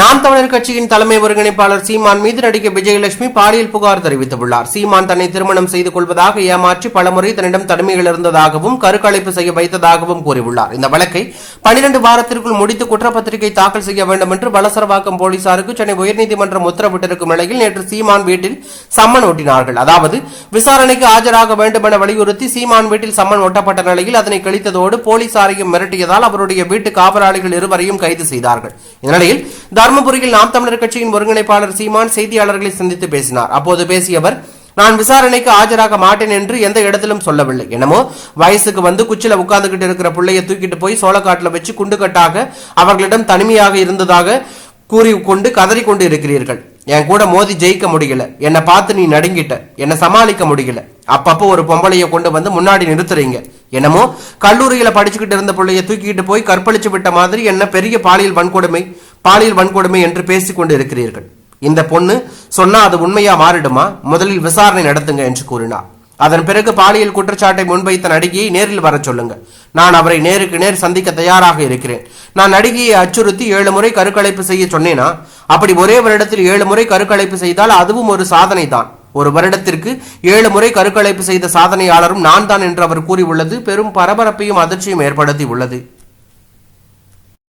நாம் தமிழர் கட்சியின் தலைமை ஒருங்கிணைப்பாளர் சீமான் மீது நடிகை விஜயலட்சுமி பாலியல் புகார் தெரிவித்துள்ளார். சீமான் தன்னை திருமணம் செய்து கொள்வதாக ஏமாற்றி பலமுறை தன்னிடம் தனிமையில் இருந்ததாகவும் கருக்கலைப்பு செய்ய வைத்ததாகவும் கூறியுள்ளார். இந்த வழக்கை பனிரெண்டு வாரத்திற்குள் முடித்து குற்றப்பத்திரிகை தாக்கல் செய்ய வேண்டும் என்று வலசரவாக்கம் போலீசாருக்கு சென்னை உயர்நீதிமன்றம் உத்தரவிட்டிருக்கும் நிலையில் நேற்று சீமான் வீட்டில் சம்மன் ஒட்டினார்கள் அதாவது விசாரணைக்கு ஆஜராக வேண்டும் என வலியுறுத்தி சீமான் வீட்டில் சம்மன் ஒட்டப்பட்ட நிலையில் அதனை கழித்ததோடு போலீசாரையும் மிரட்டியதால் அவருடைய வீட்டு காவலாளிகள் இருவரையும் கைது செய்தார்கள். இந்நிலையில் தருமபுரியில் நாம் தமிழர் கட்சியின் ஒருங்கிணைப்பாளர் சீமான் செய்தியாளர்களை சந்தித்து பேசினார். அப்போது பேசியவர் நான் விசாரணைக்கு ஆஜராக மாட்டேன் என்று எந்த இடத்திலும் சொல்லவில்லை. என்னமோ வயசுக்கு வந்து குச்சில உட்கார்ந்துகிட்டு இருக்கிற பிள்ளைய தூக்கிட்டு போய் சோளக்காட்டில் வச்சு குண்டுகட்டாக அவர்களிடம் தனிமையாக இருந்ததாக கூறி கொண்டு கதறி கொண்டு இருக்கிறீர்கள். என் கூட மோதி ஜெயிக்க முடியல. என்னை பார்த்து நீ நடுங்கிட்ட. என்னை சமாளிக்க முடியல. அப்பப்போ ஒரு பொம்பளைய கொண்டு வந்து முன்னாடி நிறுத்துறீங்க. என்னமோ கல்லூரியில படிச்சுக்கிட்டு இருந்த பிள்ளைய தூக்கிட்டு போய் கற்பழிச்சு விட்ட மாதிரி என்ன பெரிய பாலியல் வன்கொடுமை. பாலியல் வன்கொடுமை என்று பேசிக் கொண்டு இருக்கிறீர்கள் இந்த பொண்ணு சொன்னா அது உண்மையா மாறிடுமா? முதலில் விசாரணை நடத்துங்க என்று கூறினார். அதன் பிறகு பாலியல் குற்றச்சாட்டை முன்வைத்த நடிகையை நேரில் வர சொல்லுங்க. நான் அவரை நேருக்கு நேர் சந்திக்க தயாராக இருக்கிறேன். நான் நடிகையை அச்சுறுத்தி ஏழு முறை கருக்கலைப்பு செய்ய சொன்னேனா? அப்படி ஒரே வருடத்தில் ஏழு முறை கருக்கலைப்பு செய்தால் அதுவும் ஒரு சாதனை தான். ஒரு வருடத்திற்கு ஏழு முறை கருக்கலைப்பு செய்த சாதனையாளரும் நான் தான் என்று அவர் கூறியுள்ளது. பெரும் பரபரப்பையும் அதிர்ச்சியும் ஏற்படுத்தி உள்ளது.